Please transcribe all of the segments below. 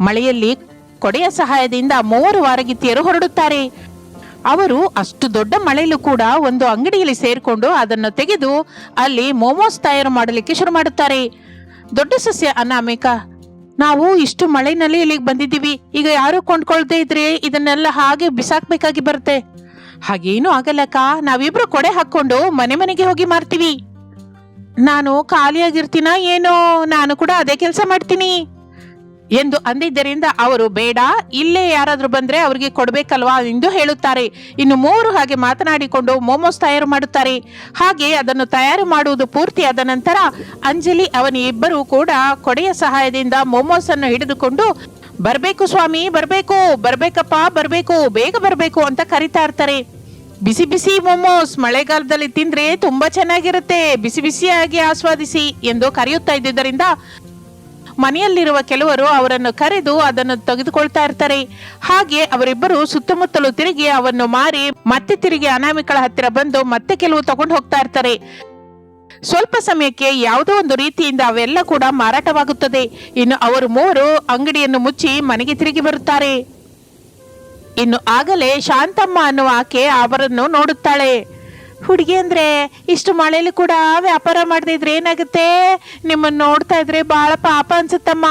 ಮಳೆಯಲ್ಲಿ ಕೊಡೆಯ ಸಹಾಯದಿಂದ ಮೂವರು ವಾರಗಿತ್ತಿಯರು ಹೊರಡುತ್ತಾರೆ. ಅವರು ಅಷ್ಟು ದೊಡ್ಡ ಮಳೆಯಲ್ಲೂ ಕೂಡ ಒಂದು ಅಂಗಡಿಯಲ್ಲಿ ಸೇರಿಕೊಂಡು ಅದನ್ನು ತೆಗೆದು ಅಲ್ಲಿ ಮೋಮೋಸ್ ತಯಾರು ಮಾಡಲಿಕ್ಕೆ ಶುರು ಮಾಡುತ್ತಾರೆ. ದೊಡ್ಡ ಸಸ್ಯ ಅನಾಮಿಕ. ನಾವು ಇಷ್ಟು ಮಳೆನಲ್ಲಿ ಇಲ್ಲಿಗೆ ಬಂದಿದ್ದೀವಿ. ಈಗ ಯಾರು ಕೊಂಡ್ಕೊಳ್ದೇ ಇದ್ರೆ ಇದನ್ನೆಲ್ಲ ಹಾಗೆ ಬಿಸಾಕ್ಬೇಕಾಗಿ ಬರುತ್ತೆ. ಹಾಗೇನು ಆಗಲ್ಲಕ್ಕ. ನಾವಿಬ್ರು ಕೊಡೆ ಹಾಕೊಂಡು ಮನೆ ಮನೆಗೆ ಹೋಗಿ ಮಾರ್ತೀವಿ. ನಾನು ಖಾಲಿಯಾಗಿರ್ತೀನ ಏನೋ? ನಾನು ಕೂಡ ಅದೇ ಕೆಲಸ ಮಾಡ್ತೀನಿ. ಎಂದು ಅಂದಿದ್ದರಿಂದ ಅವರು, ಬೇಡ, ಇಲ್ಲೇ ಯಾರಾದರೂ ಬಂದ್ರೆ ಅವರಿಗೆ ಕೊಡಬೇಕಲ್ವಾ? ಎಂದು ಹೇಳುತ್ತಾರೆ. ಇನ್ನು ಮೂವರು ಹಾಗೆ ಮಾತನಾಡಿಕೊಂಡು ಮೋಮೋಸ್ ತಯಾರು ಮಾಡುತ್ತಾರೆ. ಹಾಗೆ ಅದನ್ನು ತಯಾರು ಮಾಡುವುದು ಪೂರ್ತಿಯಾದ ನಂತರ ಅಂಜಲಿ ಅವನ ಇಬ್ಬರು ಕೂಡ ಕೊಡೆಯ ಸಹಾಯದಿಂದ ಮೋಮೋಸ್ ಅನ್ನು ಹಿಡಿದುಕೊಂಡು, ಬರಬೇಕು ಸ್ವಾಮಿ, ಬರಬೇಕು, ಬರಬೇಕಪ್ಪ, ಬರಬೇಕು, ಬೇಗ ಬರಬೇಕು ಅಂತ ಕರಿತಾ ಇರ್ತಾರೆ ಬಿಸಿ ಬಿಸಿ ಮೋಮೋಸ್ ಮಳೆಗಾಲದಲ್ಲಿ ತಿಂದ್ರೆ ತುಂಬಾ ಚೆನ್ನಾಗಿರುತ್ತೆ, ಬಿಸಿ ಬಿಸಿಯಾಗಿ ಆಸ್ವಾದಿಸಿ ಎಂದು ಕರೆಯುತ್ತಾ ಇದ್ದುದರಿಂದ ಮನೆಯಲ್ಲಿರುವ ಕೆಲವರು ಅವರನ್ನು ಕರೆದು ಅದನ್ನು ತೆಗೆದುಕೊಳ್ತಾ ಇರ್ತಾರೆ. ಹಾಗೆ ಅವರಿಬ್ಬರು ಸುತ್ತಮುತ್ತಲು ತಿರುಗಿ ಅವನ್ನು ಮಾರಿ ಮತ್ತೆ ತಿರುಗಿ ಅನಾಮಿಕಳ ಹತ್ತಿರ ಬಂದು ಮತ್ತೆ ಕೆಲವು ತಗೊಂಡು ಹೋಗ್ತಾ ಇರ್ತಾರೆ. ಸ್ವಲ್ಪ ಸಮಯಕ್ಕೆ ಯಾವುದೋ ಒಂದು ರೀತಿಯಿಂದ ಅವೆಲ್ಲ ಕೂಡ ಮಾರಾಟವಾಗುತ್ತದೆ. ಇನ್ನು ಅವರು ಮೂವರು ಅಂಗಡಿಯನ್ನು ಮುಚ್ಚಿ ಮನೆಗೆ ತಿರುಗಿ ಬರುತ್ತಾರೆ. ಇನ್ನು ಆಗಲೇ ಶಾಂತಮ್ಮ ಅನ್ನುವ ಆಕೆ ಅವರನ್ನು ನೋಡುತ್ತಾಳೆ. ಹುಡುಗಿ ಅಂದ್ರೆ ಇಷ್ಟು ಮಳೆಯಲ್ಲಿ ಕೂಡ ವ್ಯಾಪಾರ ಮಾಡ್ತಿದ್ರೆ ಏನಾಗುತ್ತೆ? ನಿಮ್ಮನ್ನು ನೋಡ್ತಾ ಇದ್ರೆ ಬಹಳ ಪಾಪ ಅನ್ಸುತ್ತಮ್ಮ.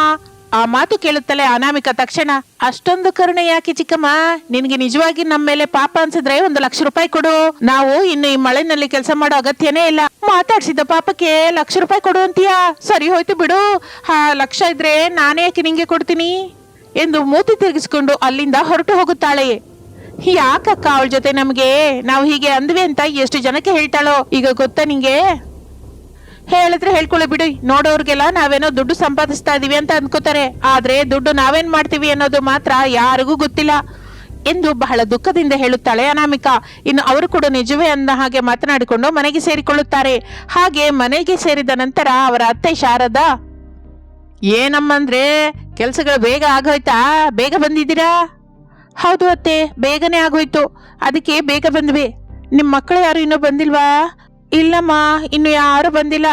ಆ ಮಾತು ಕೇಳುತ್ತಲೇ ಅನಾಮಿಕ ತಕ್ಷಣ, ಅಷ್ಟೊಂದು ಕರುಣೆ ಯಾಕೆ ಚಿಕ್ಕಮ್ಮ? ನಿನ್ಗೆ ನಿಜವಾಗಿ ನಮ್ಮ ಮೇಲೆ ಪಾಪ ಅನ್ಸಿದ್ರೆ ಒಂದು ಲಕ್ಷ ರೂಪಾಯಿ ಕೊಡು. ನಾವು ಇನ್ನು ಈ ಮಳೆನಲ್ಲಿ ಕೆಲಸ ಮಾಡೋ ಅಗತ್ಯನೇ ಇಲ್ಲ. ಮಾತಾಡ್ಸಿದ್ದ ಪಾಪಕ್ಕೆ ಲಕ್ಷ ರೂಪಾಯಿ ಕೊಡು ಅಂತೀಯಾ? ಸರಿ ಹೋಯ್ತು ಬಿಡು. ಹಾ ಲಕ್ಷ ಇದ್ರೆ ನಾನೇ ಯಾಕೆ ನಿಂಗೆ ಕೊಡ್ತೀನಿ? ಎಂದು ಮೂತಿ ತಿರುಗಿಸಿಕೊಂಡು ಅಲ್ಲಿಂದ ಹೊರಟು ಹೋಗುತ್ತಾಳೆ. ಯಾಕಕ್ಕ ಅವಳ ಜೊತೆ ನಮಗೆ? ನಾವು ಹೀಗೆ ಅಂದ್ವಿ ಅಂತ ಎಷ್ಟು ಜನಕ್ಕೆ ಹೇಳ್ತಾಳೋ? ಈಗ ಗೊತ್ತಾ ನಿಂಗೆ? ಹೇಳಿದ್ರೆ ಹೇಳ್ಕೊಳ್ಳಿ ಬಿಡಿ. ನೋಡೋರ್ಗೆಲ್ಲ ನಾವೇನೋ ದುಡ್ಡು ಸಂಪಾದಿಸ್ತಾ ಇದೀವಿ ಅಂತ ಅನ್ಕೋತಾರೆ. ಆದ್ರೆ ದುಡ್ಡು ನಾವೇನ್ ಮಾಡ್ತೀವಿ ಅನ್ನೋದು ಮಾತ್ರ ಯಾರಿಗೂ ಗೊತ್ತಿಲ್ಲ. ಎಂದು ಬಹಳ ದುಃಖದಿಂದ ಹೇಳುತ್ತಾಳೆ ಅನಾಮಿಕಾ. ಇನ್ನು ಅವರು ಕೂಡ ನಿಜವೇ ಅಂದ ಹಾಗೆ ಮಾತನಾಡಿಕೊಂಡು ಮನೆಗೆ ಸೇರಿಕೊಳ್ಳುತ್ತಾರೆ. ಹಾಗೆ ಮನೆಗೆ ಸೇರಿದ ನಂತರ ಅವರ ಅತ್ತೆ ಶಾರದಾ, ಏನಮ್ಮಂದ್ರೆ, ಕೆಲಸಗಳು ಬೇಗ ಆಗೋಯ್ತಾ? ಬೇಗ ಬಂದಿದ್ದೀರಾ? ಹೌದು ಅತ್ತೆ, ಬೇಗನೆ ಆಗೋಯ್ತು. ಅದಕ್ಕೆ ಬೇಗ ಬಂದ್ವಿ. ನಿಮ್ ಮಕ್ಕಳು ಯಾರು ಇನ್ನೂ ಬಂದಿಲ್ವಾ? ಇಲ್ಲಮ್ಮ, ಇನ್ನು ಯಾರು ಬಂದಿಲ್ಲ.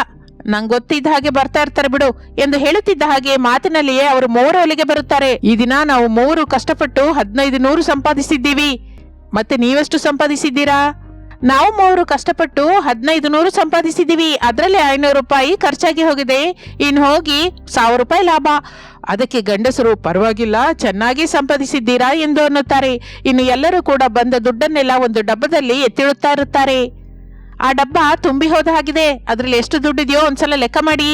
ನಂಗೆ ಗೊತ್ತಿದ್ದ ಹಾಗೆ ಬರ್ತಾ ಇರ್ತಾರೆ ಬಿಡು ಎಂದು ಹೇಳುತ್ತಿದ್ದ ಹಾಗೆ ಮಾತಿನಲ್ಲಿಯೇ ಅವರು ಮೂವರು ಅಲ್ಲಿಗೆ ಬರುತ್ತಾರೆ. ಈ ದಿನ ನಾವು ಮೂರು ಕಷ್ಟಪಟ್ಟು ಹದಿನೈದು ನೂರು ಸಂಪಾದಿಸಿದ್ದೀವಿ. ಮತ್ತೆ ನೀವೆಷ್ಟು ಸಂಪಾದಿಸಿದ್ದೀರಾ? ನಾವು ಮೂವರು ಕಷ್ಟಪಟ್ಟು ಹದಿನೈದು ನೂರು ಸಂಪಾದಿಸಿದ್ದೀವಿ. ಅದರಲ್ಲಿ ಐನೂರು ರೂಪಾಯಿ ಖರ್ಚಾಗಿ ಹೋಗಿದೆ. ಇನ್ನು ಹೋಗಿ ಸಾವಿರ ರೂಪಾಯಿ ಲಾಭ. ಅದಕ್ಕೆ ಗಂಡಸರು ಪರವಾಗಿಲ್ಲ, ಚೆನ್ನಾಗಿ ಸಂಪಾದಿಸಿದ್ದೀರಾ ಎಂದು ಅನ್ನುತ್ತಾರೆ. ಇನ್ನು ಎಲ್ಲರೂ ಕೂಡ ಬಂದ ದುಡ್ಡನ್ನೆಲ್ಲ ಒಂದು ಡಬ್ಬದಲ್ಲಿ ಎತ್ತಿಡುತ್ತಾ ಇರುತ್ತಾರೆ. ಆ ಡಬ್ಬ ತುಂಬಿ ಹೋದ ಹಾಗಿದೆ. ಅದರಲ್ಲಿ ಎಷ್ಟು ದುಡ್ಡಿದೆಯೋ ಒಂದ್ಸಲ ಲೆಕ್ಕ ಮಾಡಿ.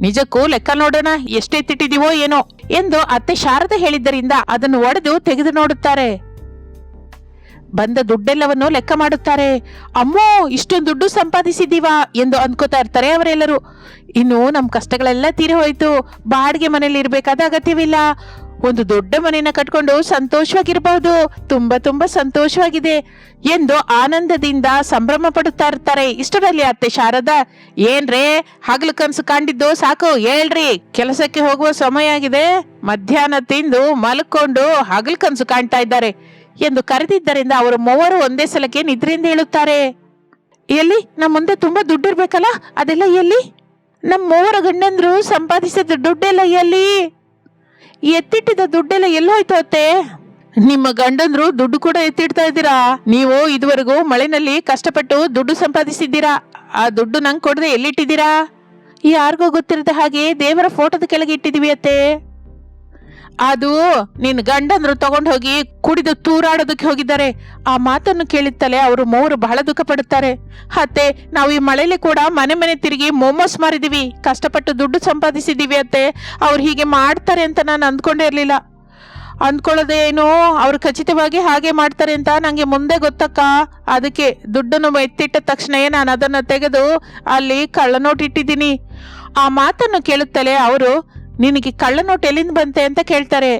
ನಿಜಕ್ಕೂ ಲೆಕ್ಕ ನೋಡೋಣ ಎಷ್ಟೆತ್ತಿಟ್ಟಿದೀವೋ ಏನೋ ಎಂದು ಅತ್ತೆ ಶಾರದ ಹೇಳಿದ್ದರಿಂದ ಅದನ್ನು ಒಡೆದು ತೆಗೆದು ನೋಡುತ್ತಾರೆ. ಬಂದ ದುಡ್ಡೆಲ್ಲವನ್ನು ಲೆಕ್ಕ ಮಾಡುತ್ತಾರೆ. ಅಮ್ಮೋ, ಇಷ್ಟೊಂದು ದುಡ್ಡು ಸಂಪಾದಿಸಿದ್ದೀವಾ ಎಂದು ಅಂದ್ಕೋತಾ ಇರ್ತಾರೆ ಅವರೆಲ್ಲರೂ. ಇನ್ನು ನಮ್ಮ ಕಷ್ಟಗಳೆಲ್ಲ ತೀರಿ ಹೋಯ್ತು. ಬಾಡಿಗೆ ಮನೇಲಿ ಇರಬೇಕಾದ ಅಗತ್ಯವಿಲ್ಲ. ಒಂದು ದೊಡ್ಡ ಮನೆಯನ್ನ ಕಟ್ಕೊಂಡು ಸಂತೋಷವಾಗಿರಬಹುದು ತುಂಬಾ ತುಂಬಾ ಸಂತೋಷವಾಗಿದೆ ಎಂದು ಆನಂದದಿಂದ ಸಂಭ್ರಮ ಪಡುತ್ತಾ ಇರ್ತಾರೆ. ಇಷ್ಟರಲ್ಲಿ ಅತ್ತೆ ಶಾರದಾ ಏನ್ರೇ ಹಗಲು ಕನ್ಸು ಕಂಡಿದ್ದು ಸಾಕು, ಹೇಳ್ರಿ. ಕೆಲಸಕ್ಕೆ ಹೋಗುವ ಸಮಯ ಆಗಿದೆ. ಮಧ್ಯಾಹ್ನ ತಿಂದು ಮಲ್ಕೊಂಡು ಹಗಲು ಕನ್ಸು ಕಾಣ್ತಾ ಇದ್ದಾರೆ. ಎಂದು ಕರೆದಿದ್ದರಿಂದ ಅವರು ಮೂವರು ಒಂದೇ ಸಲಕ್ಕೆ ನಿದ್ರೆಯಿಂದ ಹೇಳುತ್ತಾರೆ ಎಲ್ಲಿ? ನಮ್ಮ ಮುಂದೆ ತುಂಬಾ ದುಡ್ಡು ಇರ್ಬೇಕಲ್ಲ ಅದೆಲ್ಲ ಎಲ್ಲಿ? ನಮ್ಮ ಮೂವರ ಗಂಡಂದ್ರು ಸಂಪಾದಿಸಿದ ದುಡ್ಡೆಲ್ಲ ಎಲ್ಲಿ? ಎತ್ತಿಟ್ಟಿದ ದುಡ್ಡೆಲ್ಲ ಎಲ್ಲೋಯ್ತು ಅತ್ತೆ? ನಿಮ್ಮ ಗಂಡಂದ್ರು ದುಡ್ಡು ಕೂಡ ಎತ್ತಿಡ್ತಾ ಇದ್ದೀರಾ? ನೀವು ಇದುವರೆಗೂ ಮಳೆನಲ್ಲಿ ಕಷ್ಟಪಟ್ಟು ದುಡ್ಡು ಸಂಪಾದಿಸಿದ್ದೀರಾ? ಆ ದುಡ್ಡು ನಂಗೆ ಕೊಡದೆ ಎಲ್ಲಿಟ್ಟಿದ್ದೀರಾ? ಯಾರಿಗೂ ಗೊತ್ತಿರದ ಹಾಗೆ ದೇವರ ಫೋಟೋದ ಕೆಳಗೆ ಇಟ್ಟಿದ್ದೀವಿ ಅತ್ತೆ. ಅದು ನಿನ್ ಗಂಡಂದ್ರು ತಗೊಂಡು ಹೋಗಿ ಕುಡಿದು ತೂರಾಡೋದಕ್ಕೆ ಹೋಗಿದ್ದಾರೆ. ಆ ಮಾತನ್ನು ಕೇಳುತ್ತಲೇ ಅವರು ಮೂರು ಬಹಳ ದುಃಖ ಪಡುತ್ತಾರೆ ಅತ್ತೆ, ನಾವು ಈ ಮಳೆಯಲ್ಲಿ ಕೂಡ ಮನೆ ಮನೆ ತಿರುಗಿ ಮೋಮೋಸ್ ಮಾರಿದೀವಿ. ಕಷ್ಟಪಟ್ಟು ದುಡ್ಡು ಸಂಪಾದಿಸಿದೀವಿ ಅತ್ತೆ. ಅವ್ರು ಹೀಗೆ ಮಾಡ್ತಾರೆ ಅಂತ ನಾನು ಅಂದ್ಕೊಂಡೇ ಇರಲಿಲ್ಲ. ಅಂದ್ಕೊಳ್ಳೋದೇನು ಅವ್ರು ಖಚಿತವಾಗಿ ಹಾಗೆ ಮಾಡ್ತಾರೆ ಅಂತ ನನಗೆ ಮುಂದೆ ಗೊತ್ತಕ್ಕ. ಅದಕ್ಕೆ ದುಡ್ಡನ್ನು ಎತ್ತಿಟ್ಟ ತಕ್ಷಣವೇ ನಾನು ಅದನ್ನು ತೆಗೆದು ಅಲ್ಲಿ ಕಳ್ಳ ನೋಟ್ ಇಟ್ಟಿದ್ದೀನಿ. ಆ ಮಾತನ್ನು ಕೇಳುತ್ತಲೇ ಅವರು ನಿನಗೆ ಕಳ್ಳ ನೋಟ್ ಎಲ್ಲಿಂದ ಬಂತೆ ಅಂತ ಕೇಳ್ತಾರೆ.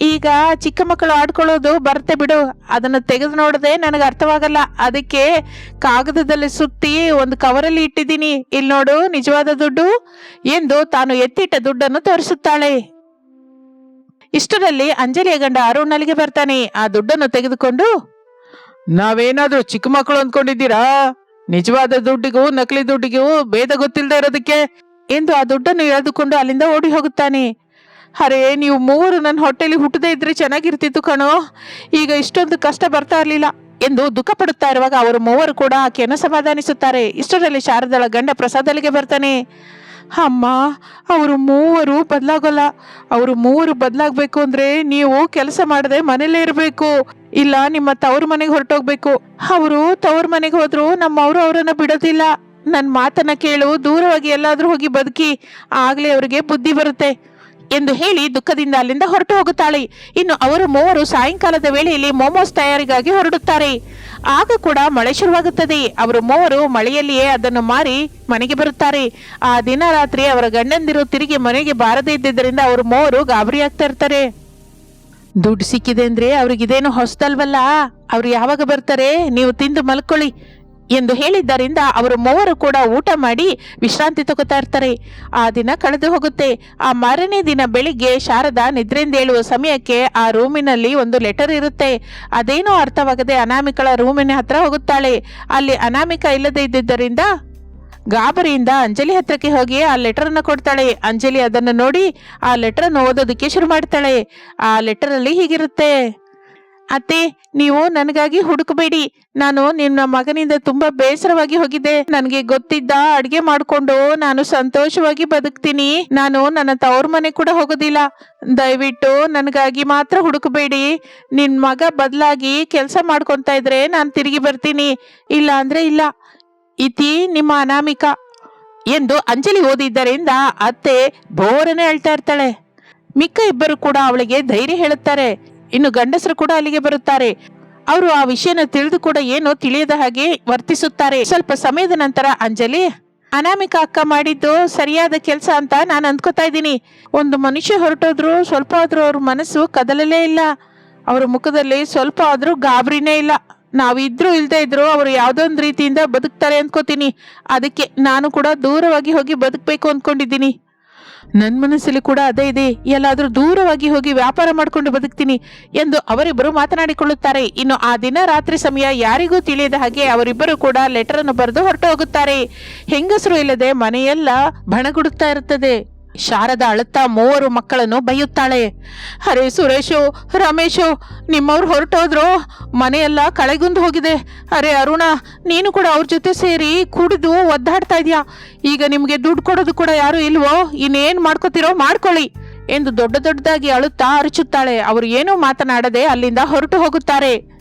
ಈಗ ಚಿಕ್ಕ ಮಕ್ಕಳು ಆಡ್ಕೊಳ್ಳೋದು ಬರುತ್ತೆ ಬಿಡು. ಅದನ್ನು ತೆಗೆದು ನೋಡದೆ ನನಗೆ ಅರ್ಥವಾಗಲ್ಲ. ಅದಕ್ಕೆ ಕಾಗದದಲ್ಲಿ ಸುತ್ತಿ ಒಂದು ಕವರಲ್ಲಿ ಇಟ್ಟಿದ್ದೀನಿ. ಇಲ್ಲಿ ನೋಡು, ನಿಜವಾದ ದುಡ್ಡು? ಎಂದು ತಾನು ಎತ್ತಿಟ್ಟ ದುಡ್ಡನ್ನು ತೋರಿಸುತ್ತಾಳೆ. ಇಷ್ಟರಲ್ಲಿ ಅಂಜಲಿಯ ಗಂಡ ಅರುಣ್ ಅಲ್ಲಿಗೆ ಬರ್ತಾನೆ. ಆ ದುಡ್ಡನ್ನು ತೆಗೆದುಕೊಂಡು, ನಾವೇನಾದ್ರೂ ಚಿಕ್ಕ ಮಕ್ಕಳು ಅಂದ್ಕೊಂಡಿದ್ದೀರಾ? ನಿಜವಾದ ದುಡ್ಡಿಗೂ, ನಕಲಿ ದುಡ್ಡಿಗೂ ಭೇದ ಗೊತ್ತಿಲ್ಲದೆ ಇರೋದಕ್ಕೆ ಎಂದು ಆ ದುಡ್ಡನ್ನು ಎಳೆದುಕೊಂಡು ಅಲ್ಲಿಂದ ಓಡಿ ಹೋಗುತ್ತಾನೆ. ಅರೆ, ನೀವು ಮೂವರು ನನ್ನ ಹೊಟ್ಟೆಲಿ ಹುಟ್ಟದೇ ಇದ್ರೆ ಚೆನ್ನಾಗಿರ್ತಿತ್ತು ಕಣೋ. ಈಗ ಇಷ್ಟೊಂದು ಕಷ್ಟ ಬರ್ತಾ ಇರಲಿಲ್ಲ ಎಂದು ದುಃಖ ಪಡುತ್ತಾ ಇರುವಾಗ ಅವರು ಮೂವರು ಕೂಡ ಆಕೆಯನ್ನು ಸಮಾಧಾನಿಸುತ್ತಾರೆ. ಇಷ್ಟರಲ್ಲಿ ಶಾರದಳ ಗಂಡ ಪ್ರಸಾದಲಿಗೆ ಬರ್ತಾನೆ. ಅಮ್ಮ, ಅವರು ಮೂವರು ಬದಲಾಗಲ್ಲ. ಅವರು ಮೂವರು ಬದಲಾಗಬೇಕು ಅಂದ್ರೆ ನೀವು ಕೆಲಸ ಮಾಡದೆ ಮನೇಲೇ ಇರಬೇಕು. ಇಲ್ಲ, ನಿಮ್ಮ ತವ್ರ ಮನೆಗೆ ಹೊರಟೋಗ್ಬೇಕು. ಅವರು ತವ್ರ ಮನೆಗೆ ಹೋದ್ರು ನಮ್ಮವರು ಅವರನ್ನ ಬಿಡೋದಿಲ್ಲ. ನನ್ನ ಮಾತನ್ನ ಕೇಳು, ದೂರವಾಗಿ ಎಲ್ಲಾದರೂ ಹೋಗಿ ಬದುಕಿ, ಆಗಲೇ ಅವರಿಗೆ ಬುದ್ಧಿ ಬರುತ್ತೆ ಎಂದು ಹೇಳಿ ದುಃಖದಿಂದ ಅಲ್ಲಿಂದ ಹೊರಟು ಹೋಗುತ್ತಾಳೆ. ಇನ್ನು ಅವರು ಮೂವರು ಸಾಯಂಕಾಲದ ವೇಳೆಯಲ್ಲಿ ಮೋಮೋಸ್ ತಯಾರಿಗಾಗಿ ಹೊರಡುತ್ತಾರೆ. ಆಗ ಕೂಡ ಮಳೆ ಶುರುವಾಗುತ್ತದೆ. ಅವರು ಮೂವರು ಮಳೆಯಲ್ಲಿಯೇ ಅದನ್ನು ಮಾರಿ ಮನೆಗೆ ಬರುತ್ತಾರೆ. ಆ ದಿನ ರಾತ್ರಿ ಅವರ ಗಂಡಂದಿರು ತಿರುಗಿ ಮನೆಗೆ ಬಾರದೇ ಇದ್ದಿದ್ದರಿಂದ ಅವರು ಮೂವರು ಗಾಬರಿ ಆಗ್ತಾ ಇರ್ತಾರೆ. ದುಡ್ಡು ಸಿಕ್ಕಿದೆ ಅಂದ್ರೆ ಅವ್ರಿಗಿದೇನು ಹೊಸದಲ್ವಲ್ಲ ಅವ್ರು ಯಾವಾಗ ಬರ್ತಾರೆ? ನೀವು ತಿಂದು ಮಲ್ಕೊಳ್ಳಿ. ಎಂದು ಹೇಳಿದ್ದರಿಂದ ಅವರು ಮೂವರು ಕೂಡ ಊಟ ಮಾಡಿ ವಿಶ್ರಾಂತಿ ತಗೋತಾ ಇರ್ತಾರೆ. ಆ ದಿನ ಕಳೆದು ಹೋಗುತ್ತೆ. ಆ ಮಾರನೇ ದಿನ ಬೆಳಿಗ್ಗೆ ಶಾರದಾ ನಿದ್ರೆಯಿಂದ ಏಳುವ ಸಮಯಕ್ಕೆ ಆ ರೂಮಿನಲ್ಲಿ ಒಂದು ಲೆಟರ್ ಇರುತ್ತೆ. ಅದೇನೋ ಅರ್ಥವಾಗದೆ ಅನಾಮಿಕಳ ರೂಮಿನ ಹತ್ರ ಹೋಗುತ್ತಾಳೆ. ಅಲ್ಲಿ ಅನಾಮಿಕ ಇಲ್ಲದೆ ಇದ್ದಿದ್ದರಿಂದ ಗಾಬರಿಯಿಂದ ಅಂಜಲಿ ಹತ್ರಕ್ಕೆ ಹೋಗಿ ಆ ಲೆಟರ್ ಅನ್ನ ಕೊಡ್ತಾಳೆ. ಅಂಜಲಿ ಅದನ್ನು ನೋಡಿ ಆ ಲೆಟರ್ ಅನ್ನು ಓದೋದಕ್ಕೆ ಶುರು ಮಾಡ್ತಾಳೆ. ಆ ಲೆಟರ್ ಅಲ್ಲಿ ಹೀಗಿರುತ್ತೆ. ಅತ್ತೆ, ನೀವು ನನಗಾಗಿ ಹುಡುಕಬೇಡಿ. ನಾನು ನಿಮ್ಮ ಮಗನಿಂದ ತುಂಬಾ ಬೇಸರವಾಗಿ ಹೋಗಿದ್ದೆ ನನಗೆ ಗೊತ್ತಿದ್ದ ಅಡ್ಗೆ ಮಾಡಿಕೊಂಡು ನಾನು ಸಂತೋಷವಾಗಿ ಬದುಕ್ತೀನಿ. ನಾನು ನನ್ನ ತವ್ರ ಮನೆ ಕೂಡ ಹೋಗೋದಿಲ್ಲ. ದಯವಿಟ್ಟು ನನಗಾಗಿ ಮಾತ್ರ ಹುಡುಕಬೇಡಿ. ನಿನ್ನ ಮಗ ಬದಲಾಗಿ ಕೆಲಸ ಮಾಡ್ಕೊಂತ ಇದ್ರೆ ನಾನು ತಿರುಗಿ ಬರ್ತೀನಿ. ಇಲ್ಲ ಅಂದ್ರೆ ಇಲ್ಲ. ಇತಿ ನಿಮ್ಮ ಅನಾಮಿಕ. ಎಂದು ಅಂಜಲಿ ಓದಿದ್ದರಿಂದ ಅತ್ತೆ ಬೋರನೆ ಅಳ್ತಾ ಇರ್ತಾಳೆ. ಮಿಕ್ಕ ಇಬ್ಬರು ಕೂಡ ಅವಳಿಗೆ ಧೈರ್ಯ ಹೇಳುತ್ತಾರೆ. ಇನ್ನು ಗಂಡಸರು ಕೂಡ ಅಲ್ಲಿಗೆ ಬರುತ್ತಾರೆ. ಅವರು ಆ ವಿಷಯನ ತಿಳಿದು ಕೂಡ ಏನು ತಿಳಿಯದ ಹಾಗೆ ವರ್ತಿಸುತ್ತಾರೆ. ಸ್ವಲ್ಪ ಸಮಯದ ನಂತರ ಅಂಜಲಿ, ಅನಾಮಿಕ ಅಕ್ಕ ಮಾಡಿದ್ದು ಸರಿಯಾದ ಕೆಲಸ ಅಂತ ನಾನು ಅಂದ್ಕೋತಾ ಇದ್ದೀನಿ. ಒಂದು ಮನುಷ್ಯ ಹೊರಟೋದ್ರು ಸ್ವಲ್ಪ ಆದ್ರೂ ಅವ್ರ ಮನಸ್ಸು ಕದಲಲೇ ಇಲ್ಲ. ಅವರ ಮುಖದಲ್ಲಿ ಸ್ವಲ್ಪ ಆದ್ರೂ ಗಾಬರಿನೇ ಇಲ್ಲ. ನಾವಿದ್ರು ಇಲ್ಲದೆ ಇದ್ರು ಅವರು ಯಾವುದೊಂದು ರೀತಿಯಿಂದ ಬದುಕ್ತಾರೆ ಅನ್ಕೋತೀನಿ. ಅದಕ್ಕೆ ನಾನು ಕೂಡ ದೂರವಾಗಿ ಹೋಗಿ ಬದುಕಬೇಕು ಅನ್ಕೊಂಡಿದ್ದೀನಿ. ನನ್ನ ಮನಸ್ಸಲ್ಲಿ ಕೂಡ ಅದೇ ಇದೆ. ಎಲ್ಲಾದರೂ ದೂರವಾಗಿ ಹೋಗಿ ವ್ಯಾಪಾರ ಮಾಡಿಕೊಂಡು ಬದುಕ್ತೀನಿ ಎಂದು ಅವರಿಬ್ಬರು ಮಾತನಾಡಿಕೊಳ್ಳುತ್ತಾರೆ. ಇನ್ನು ಆ ದಿನ ರಾತ್ರಿ ಸಮಯ ಯಾರಿಗೂ ತಿಳಿಯದ ಹಾಗೆ ಅವರಿಬ್ಬರು ಕೂಡ ಲೆಟರ್ ಅನ್ನು ಬರೆದು ಹೊರಟು ಹೋಗುತ್ತಾರೆ ಹೆಂಗಸರು ಇಲ್ಲದೆ ಮನೆಯೆಲ್ಲ ಬಣಗುಡುತ್ತಾ ಇರುತ್ತದೆ. ಶಾರದಾ ಅಳುತ್ತಾ ಮೂವರು ಮಕ್ಕಳನ್ನು ಬೈಯುತ್ತಾಳೆ. ಅರೆ ಸುರೇಶು, ರಮೇಶು, ನಿಮ್ಮವ್ರು ಹೊರಟೋದ್ರು? ಮನೆಯೆಲ್ಲ ಕಳೆಗುಂದು ಹೋಗಿದೆ. ಅರೆ ಅರುಣ, ನೀನು ಕೂಡ ಅವ್ರ ಜೊತೆ ಸೇರಿ ಕುಡಿದು ಒದ್ದಾಡ್ತಾ ಇದೀಯಾ? ಈಗ ನಿಮಗೆ ದುಡ್ಡು ಕೊಡೋದು ಕೂಡ ಯಾರು ಇಲ್ವೋ? ಇನ್ನೇನು ಮಾಡ್ಕೋತಿರೋ ಮಾಡ್ಕೊಳ್ಳಿ. ಎಂದು ದೊಡ್ಡ ದೊಡ್ಡದಾಗಿ ಅಳುತ್ತಾ ಅರಚುತ್ತಾಳೆ. ಅವರು ಏನೂ ಮಾತನಾಡದೆ ಅಲ್ಲಿಂದ ಹೊರಟು ಹೋಗುತ್ತಾರೆ.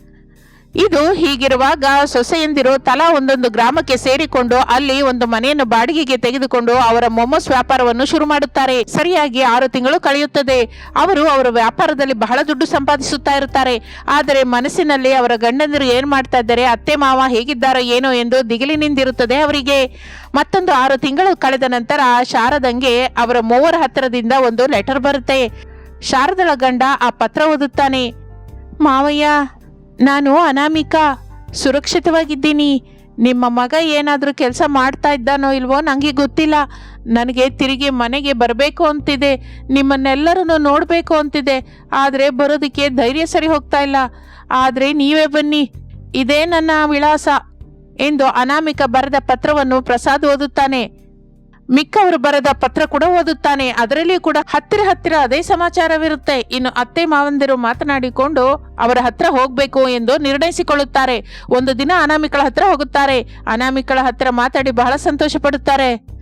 ಇದು ಹೀಗಿರುವಾಗ ಸೊಸೆಯಂದಿರು ತಲಾ ಒಂದೊಂದು ಗ್ರಾಮಕ್ಕೆ ಸೇರಿಕೊಂಡು ಅಲ್ಲಿ ಒಂದು ಮನೆಯನ್ನು ಬಾಡಿಗೆಗೆ ತೆಗೆದುಕೊಂಡು ಅವರ ಮೊಮೋಸ್ ವ್ಯಾಪಾರವನ್ನು ಶುರು ಮಾಡುತ್ತಾರೆ. ಸರಿಯಾಗಿ ಆರು ತಿಂಗಳು ಕಳೆಯುತ್ತದೆ. ಅವರು ಅವರ ವ್ಯಾಪಾರದಲ್ಲಿ ಬಹಳ ದುಡ್ಡು ಸಂಪಾದಿಸುತ್ತಾ ಇರುತ್ತಾರೆ. ಆದರೆ ಮನಸ್ಸಿನಲ್ಲಿ ಅವರ ಗಂಡಂದಿರು ಏನ್ ಮಾಡ್ತಾ ಇದ್ದಾರೆ, ಅತ್ತೆ ಮಾವ ಹೇಗಿದ್ದಾರೋ ಏನೋ ಎಂದು ದಿಗಿಲಿನಿಂದಿರುತ್ತದೆ ಅವರಿಗೆ. ಮತ್ತೊಂದು ಆರು ತಿಂಗಳು ಕಳೆದ ನಂತರ ಶಾರದಂಗೆ ಅವರ ಮೂವರ ಹತ್ತಿರದಿಂದ ಒಂದು ಲೆಟರ್ ಬರುತ್ತೆ. ಶಾರದಳ ಗಂಡ ಆ ಪತ್ರ ಓದುತ್ತಾನೆ. ಮಾವಯ್ಯ ನಾನು ಅನಾಮಿಕಾ, ಸುರಕ್ಷಿತವಾಗಿದ್ದೀನಿ. ನಿಮ್ಮ ಮಗ ಏನಾದರೂ ಕೆಲಸ ಮಾಡ್ತಾ ಇದ್ದಾನೋ ಇಲ್ವೋ ನನಗೆ ಗೊತ್ತಿಲ್ಲ. ನನಗೆ ತಿರುಗಿ ಮನೆಗೆ ಬರಬೇಕು ಅಂತಿದೆ. ನಿಮ್ಮನ್ನೆಲ್ಲರನ್ನು ನೋಡಬೇಕು ಅಂತಿದೆ. ಆದರೆ ಬರೋದಕ್ಕೆ ಧೈರ್ಯ ಸರಿ ಹೋಗ್ತಾ ಇಲ್ಲ. ಆದರೆ ನೀವೇ ಬನ್ನಿ. ಇದೇ ನನ್ನ ವಿಳಾಸ. ಎಂದು ಅನಾಮಿಕ ಬರೆದ ಪತ್ರವನ್ನು ಪ್ರಸಾದ್ ಓದುತ್ತಾನೆ. ಮಿಕ್ಕವರು ಬರೆದ ಪತ್ರ ಕೂಡ ಓದುತ್ತಾನೆ. ಅದರಲ್ಲಿಯೂ ಕೂಡ ಹತ್ತಿರ ಹತ್ತಿರ ಅದೇ ಸಮಾಚಾರವಿರುತ್ತೆ. ಇನ್ನು ಅತ್ತೆ ಮಾವಂದಿರು ಮಾತನಾಡಿಕೊಂಡು ಅವರ ಹತ್ರ ಹೋಗ್ಬೇಕು ಎಂದು ನಿರ್ಣಯಿಸಿಕೊಳ್ಳುತ್ತಾರೆ. ಒಂದು ದಿನ ಅನಾಮಿಕಳ ಹತ್ರ ಹೋಗುತ್ತಾರೆ. ಅನಾಮಿಕಳ ಹತ್ರ ಮಾತಾಡಿ ಬಹಳ ಸಂತೋಷ ಪಡುತ್ತಾರೆ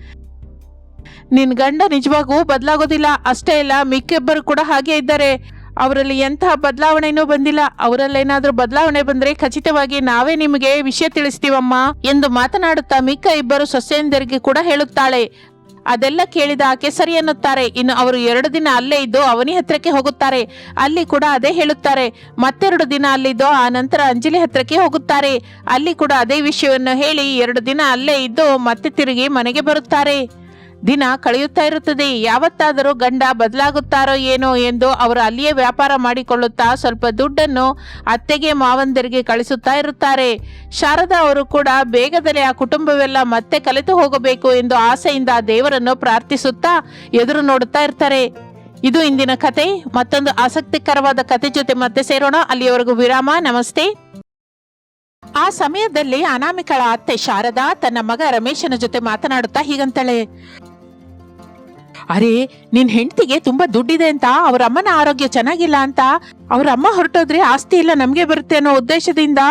ನಿನ್ ಗಂಡ ನಿಜವಾಗೂ ಬದಲಾಗೋದಿಲ್ಲ. ಅಷ್ಟೇ ಇಲ್ಲ ಮಿಕ್ಕಿಬ್ಬರು ಕೂಡ ಹಾಗೆ ಇದ್ದಾರೆ. ಅವರಲ್ಲಿ ಎಂತಹ ಬದಲಾವಣೆನೂ ಬಂದಿಲ್ಲ. ಅವರಲ್ಲೇನಾದ್ರೂ ಬದಲಾವಣೆ ಬಂದ್ರೆ ಖಚಿತವಾಗಿ ನಾವೇ ನಿಮಗೆ ವಿಷಯ ತಿಳಿಸ್ತೀವಮ್ಮ ಎಂದು ಮಾತನಾಡುತ್ತಾ ಮಿಕ್ಕ ಇಬ್ಬರು ಸೊಸೆಯಂದರಿಗೆ ಕೂಡ ಹೇಳುತ್ತಾಳೆ. ಅದೆಲ್ಲ ಕೇಳಿದ ಆಕೆ ಸರಿ ಎನ್ನುತ್ತಾರೆ ಇನ್ನು ಅವರು ಎರಡು ದಿನ ಅಲ್ಲೇ ಇದ್ದು ಅವನಿ ಹತ್ರಕ್ಕೆ ಹೋಗುತ್ತಾರೆ. ಅಲ್ಲಿ ಕೂಡ ಅದೇ ಹೇಳುತ್ತಾರೆ. ಮತ್ತೆರಡು ದಿನ ಅಲ್ಲಿದ್ದು ಆ ನಂತರ ಅಂಜಲಿ ಹತ್ರಕ್ಕೆ ಹೋಗುತ್ತಾರೆ. ಅಲ್ಲಿ ಕೂಡ ಅದೇ ವಿಷಯವನ್ನು ಹೇಳಿ ಎರಡು ದಿನ ಅಲ್ಲೇ ಇದ್ದು ಮತ್ತೆ ತಿರುಗಿ ಮನೆಗೆ ಬರುತ್ತಾರೆ. ದಿನ ಕಳೆಯುತ್ತಾ ಇರುತ್ತದೆ. ಯಾವತ್ತಾದರೂ ಗಂಡ ಬದಲಾಗುತ್ತಾರೋ ಏನೋ ಎಂದು ಅವರು ಅಲ್ಲಿಯೇ ವ್ಯಾಪಾರ ಮಾಡಿಕೊಳ್ಳುತ್ತಾ ಸ್ವಲ್ಪ ದುಡ್ಡನ್ನು ಅತ್ತೆಗೆ ಮಾವಂದರಿಗೆ ಕಳಿಸುತ್ತಾ ಇರುತ್ತಾರೆ. ಶಾರದಾ ಅವರು ಕೂಡ ಬೇಗದಲ್ಲಿ ಆ ಕುಟುಂಬವೆಲ್ಲ ಮತ್ತೆ ಕಲಿತು ಹೋಗಬೇಕು ಎಂದು ಆಸೆಯಿಂದ ದೇವರನ್ನು ಪ್ರಾರ್ಥಿಸುತ್ತಾ ಎದುರು ನೋಡುತ್ತಾ ಇರ್ತಾರೆ. ಇದು ಇಂದಿನ ಕತೆ. ಮತ್ತೊಂದು ಆಸಕ್ತಿಕರವಾದ ಕತೆ ಜೊತೆ ಮತ್ತೆ ಸೇರೋಣ. ಅಲ್ಲಿಯವರೆಗೂ ವಿರಾಮ. ನಮಸ್ತೆ. ಆ ಸಮಯದಲ್ಲಿ ಅನಾಮಿಕಳ ಅತ್ತೆ ಶಾರದಾ ತನ್ನ ಮಗ ರಮೇಶನ ಜೊತೆ ಮಾತನಾಡುತ್ತಾ ಹೀಗಂತಾಳೆ. ಅರೆ, ನಿನ್ ಹೆಂಡತಿಗೆ ತುಂಬಾ ದುಡ್ಡಿದೆ ಅಂತ, ಅವ್ರ ಅಮ್ಮನ ಆರೋಗ್ಯ ಚೆನ್ನಾಗಿಲ್ಲ ಅಂತ, ಅವ್ರ ಅಮ್ಮ ಹೊರಟೋದ್ರೆ ಆಸ್ತಿ ಇಲ್ಲ ನಮ್ಗೆ ಬರುತ್ತೆ ಅನ್ನೋ ಉದ್ದೇಶದಿಂದ